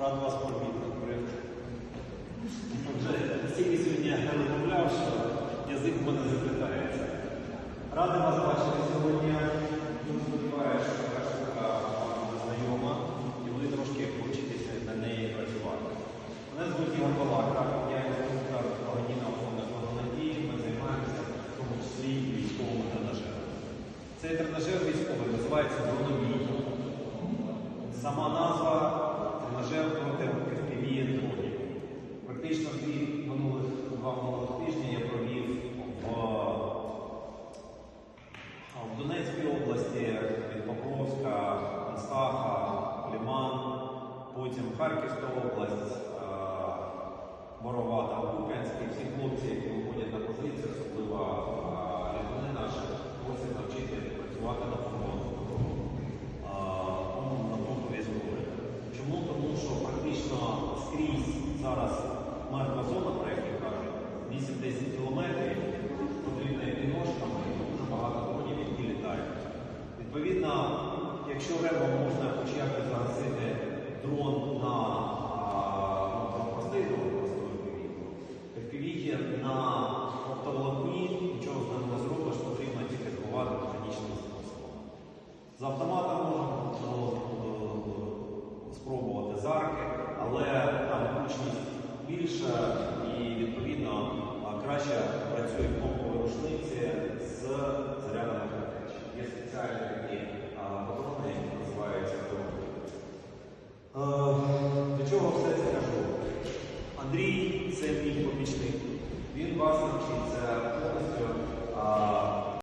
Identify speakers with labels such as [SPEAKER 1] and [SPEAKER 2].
[SPEAKER 1] Рад вас помітити. Вже стільки сьогодні розмовляв, що язик в мене заплітається. Радий вас бачити сьогодні. Дуже сподіваюся, що така штука вам знайома і ви трошки повчитеся на неї працювати. Мене звуть Ігор Балака, я інструктор організаційного фонду «Благонадії». Ми займаємося в тому числі і військовими тренажерами. Цей тренажер військовий називається «Дроновій». Сама назва в Донецькій області від Покровська, Констаха, Ліман, потім Харківська область, е, Боровата, Куп'янський. Всі хлопці, які виходять на позиції, особливо літуни наші, просять навчити працювати на фронті на фронтовій зброї. Чому? Тому що практично скрізь зараз мертва зона, Відповідно, якщо ребо можна хоч якось загасити дрон на ну, простий дрон, повітрю, FPV на оптоволокні, нічого з ним не зробиш, потрібно тільки збивати механічним способом. З автомата можна е, спробувати зарки, але там гучність більша і відповідно краще працюють кнопкові рушниці з зарядами bazen açıyoruz.